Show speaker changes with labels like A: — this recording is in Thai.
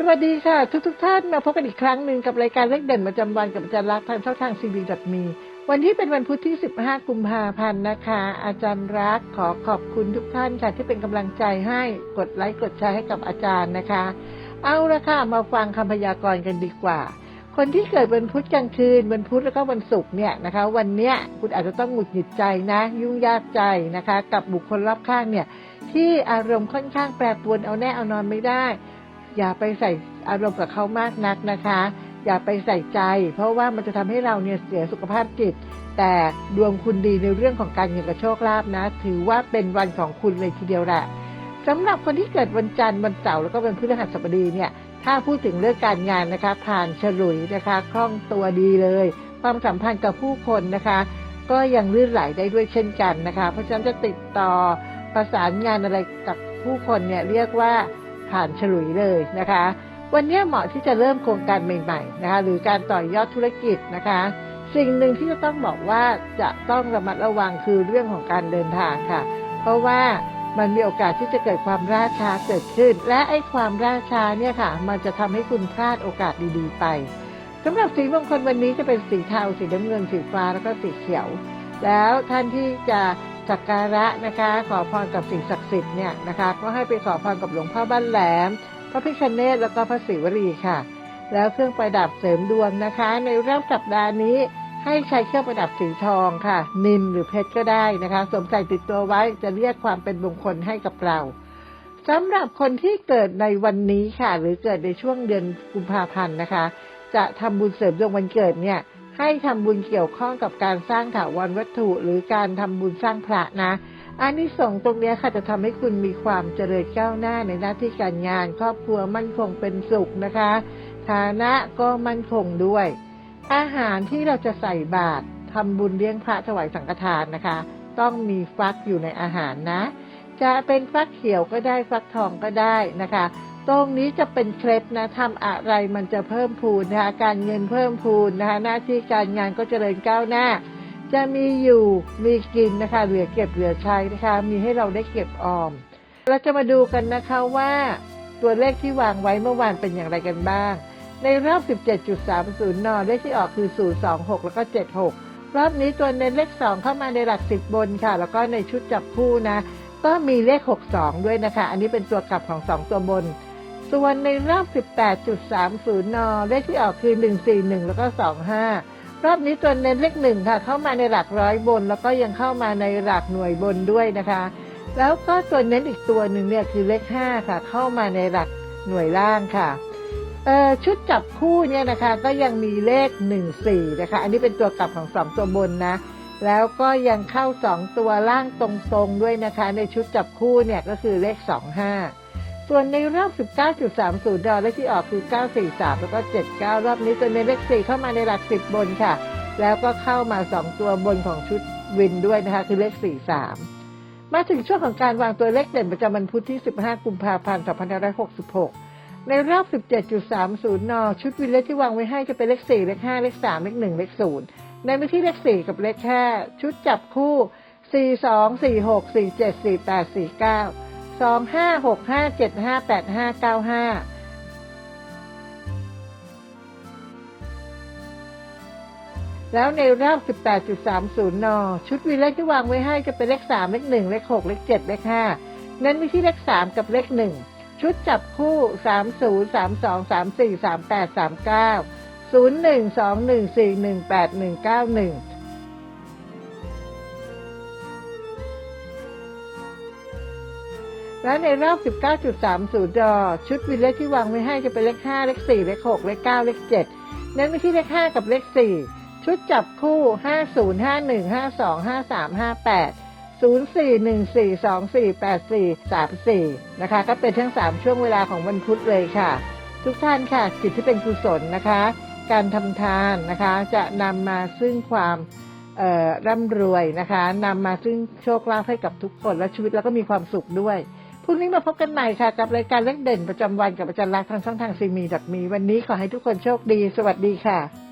A: สวัสดีค่ะ ทุกทุกท่านมาพบกันอีกครั้งหนึ่งกับรายการเลขเด่นประจำวันกับอาจารย์รักทางช่องทางซีบีดมีวันที่เป็นวันพุธที่ 15 กุมภาพันธ์นะคะ อาจารย์รักขอขอบคุณทุกท่านค่ะ ที่เป็นกำลังใจให้กดไลค์กดแชร์ให้กับอาจารย์นะคะ เอาละค่ะมาฟังคำพยากรณ์กันดีกว่า คนที่เกิดวันพุธกลางคืนวันพุธแล้วก็วันศุกร์เนี่ยนะคะ วันเนี้ยคุณอาจจะต้องหงุดหงิดใจนะ ยุ่งยากใจนะคะ กับบุคคลรอบข้างเนี่ยที่อารมณ์ค่อนข้างแปรปรวนเอาแน่เอานอนไม่ได้ อย่าไปใส่อารมณ์กับเขามากนักนะคะ อย่าไปใส่ใจ เพราะว่ามันจะทำให้เราเนี่ยเสียสุขภาพจิต แต่ดวงคุณดีในเรื่องของการเงินกับโชคลาภนะ ถือว่าเป็นวันของคุณเลยทีเดียวแหละสำหรับคนที่เกิดวันจันทร์วันเสาร์แล้วก็วันพฤหัสบดีเนี่ย ถ้าพูดถึงเรื่องการงานนะคะ ผ่านฉลุยนะคะคล่องตัวดีเลย ความสัมพันธ์กับผู้คนนะคะ ก็ยังลื่นไหลได้ด้วยเช่นกันนะคะ เพราะฉะนั้นจะติดต่อประสานงานอะไรกับผู้คนเนี่ยเรียกว่า ผ่านฉลุยเลยนะคะ วันนี้เหมาะที่จะเริ่มโครงการใหม่ๆนะคะ หรือการต่อยอดธุรกิจนะคะ สิ่งหนึ่งที่จะต้องบอกว่าจะต้องระมัดระวังคือเรื่องของการเดินทางค่ะ เพราะว่ามันมีโอกาสที่จะเกิดความล่าช้าเกิดขึ้น และไอ้ความล่าช้าเนี่ยค่ะ มันจะทำให้คุณพลาดโอกาสดีๆไปสำหรับสีมงคลวันนี้จะเป็นสีเทาสีน้ำเงินสีฟ้าแล้วก็สีเขียว แล้วท่านที่จะ สักการะนะคะ ขอพรกับสิ่งศักดิ์สิทธิ์เนี่ยนะคะ ก็ให้ไปขอพรกับหลวงพ่อบ้านแหลม พระพิคเนตแล้วก็พระศิวลีค่ะ แล้วเครื่องประดับเสริมดวงนะคะ ในรอบสัปดาห์นี้ให้ใช้เครื่องประดับสีทองค่ะ นิมหรือเพชรก็ได้นะคะสวมใส่ติดตัวไว้จะเรียกความเป็นมงคลให้กับเราสำหรับคนที่เกิดในวันนี้ค่ะ หรือเกิดในช่วงเดือนกุมภาพันธ์นะคะ จะทำบุญเสริมดวงวันเกิดเนี่ย ให้ทำบุญเกี่ยวข้องกับการสร้างถาวรวัตถุ หรือการทำบุญสร้างพระนะอันนี้ส่งส์ตรงนี้ค่ะจะทำให้คุณมีความเจริญก้าวหน้าในหน้าที่การงาน ครอบครัวมั่นคงเป็นสุขนะคะ ฐานะก็มั่นคงด้วย อาหารที่เราจะใส่บาตรทำบุญเลี้ยงพระถวายสังฆทานนะคะ ต้องมีฟักอยู่ในอาหารนะ จะเป็นฟักเขียวก็ได้ฟักทองก็ได้นะคะ ตรงนี้จะเป็นเคล็ดนะทำอะไรมันจะเพิ่มพูนนะคะการเงินเพิ่มพูนนะคะหน้าที่การงานก็เจริญก้าวหน้า จะมีอยู่มีกินนะคะเหลือเก็บเหลือใช้นะคะมีให้เราได้เก็บออม เราจะมาดูกันนะคะว่าตัวเลขที่วางไว้เมื่อวานเป็นอย่างไรกันบ้าง ในรอบ 17.30 น เลขที่ออกคือ 026 แล้วก็ 76 รอบนี้ตัวเน้นเลข 2 เข้ามาในหลัก 10 บนค่ะ แล้วก็ในชุดจับคู่นะ ก็มีเลข 62 ด้วยนะคะ อันนี้เป็นตัวกลับของ 2 ตัวบน ส่วนในรอบ 18.30 น เลขที่ออกคือ 141 แล้วก็ 25 รอบนี้ตัวเน้นเลข1ค่ะ เข้ามาในหลักร้อยบน แล้วก็ยังเข้ามาในหลักหน่วยบนด้วยนะคะ แล้วก็ตัวเน้นอีกตัวหนึ่งเนี่ยคือเลข 5 ค่ะ เข้ามาในหลักหน่วยล่างค่ะเอ่อชุดจับคู่เนี่ยนะคะก็ยังมีเลข 1 4 นะคะ อันนี้เป็นตัวกลับของ 2 ตัวบนนะ แล้วก็ยังเข้า 2 ตัวล่างตรงๆด้วยนะคะ ในชุดจับคู่เนี่ยก็คือเลข 25 ส่วนในรอบ 19.30 ดอลเลขที่ออกคือ 943 แล้วก็ 79 รอบนี้ตัวในเลข4เข้ามาในหลัก 10 บนค่ะ แล้วก็เข้ามา 2 ตัวบนของชุดวินด้วยนะคะ คือเลข 43 มาถึงช่วงของการวางตัวเลขเด่นประจำวันพุธที่ 15 กุมภาพันธ์ 2566 ในรอบ 17.30 น ชุดวินเลขที่วางไว้ให้จะเป็นเลข 4 เลข 5 เลข 3 เลข 1 เลข 0 ในไม่ที่เลข 4 กับเลข 5 ชุดจับคู่ 4 2 4 6 4 7 4 8 4 9 2 5 6 5 7 5 8 5 9 5แปดห้าเก้าห้าแล้วในรอบ 18.30 น ชุดวีเลขที่วางไว้ให้จะเป็นเลข 3 เลข 1 เลข 6 เลข 7 เลข5เน้นไปที่เลข 3 กับเลข 1 ชุดจับคู่ 30 32 34 38 39 01 21 41 81 91 และในรอบ 19.30ดอชุดวินเลขที่วางไว้ให้จะเป็นเลข 5 เลข 4 เลข 6 เลข 9 เลข7เน้นไปที่เลข 5 กับเลข 4 ชุดจับคู่ 50 51 52 53 58 04 14 24 84 34 นะคะ ก็เป็นทั้ง 3 ช่วงเวลาของวันพุธเลยค่ะ ทุกท่านค่ะจิตที่เป็นกุศลนะคะ การทำทานนะคะ จะนำมาซึ่งความร่ำรวยนะคะนำมาซึ่งโชคลาภให้กับทุกคนและชีวิตแล้วก็มีความสุขด้วย พรุ่งนี้มาพบกันใหม่ค่ะ กับรายการเล็กเด่นประจำวันกับอาจารย์รักษณ์ทางช่องทางซีมีดักมี วันนี้ขอให้ทุกคนโชคดี สวัสดีค่ะ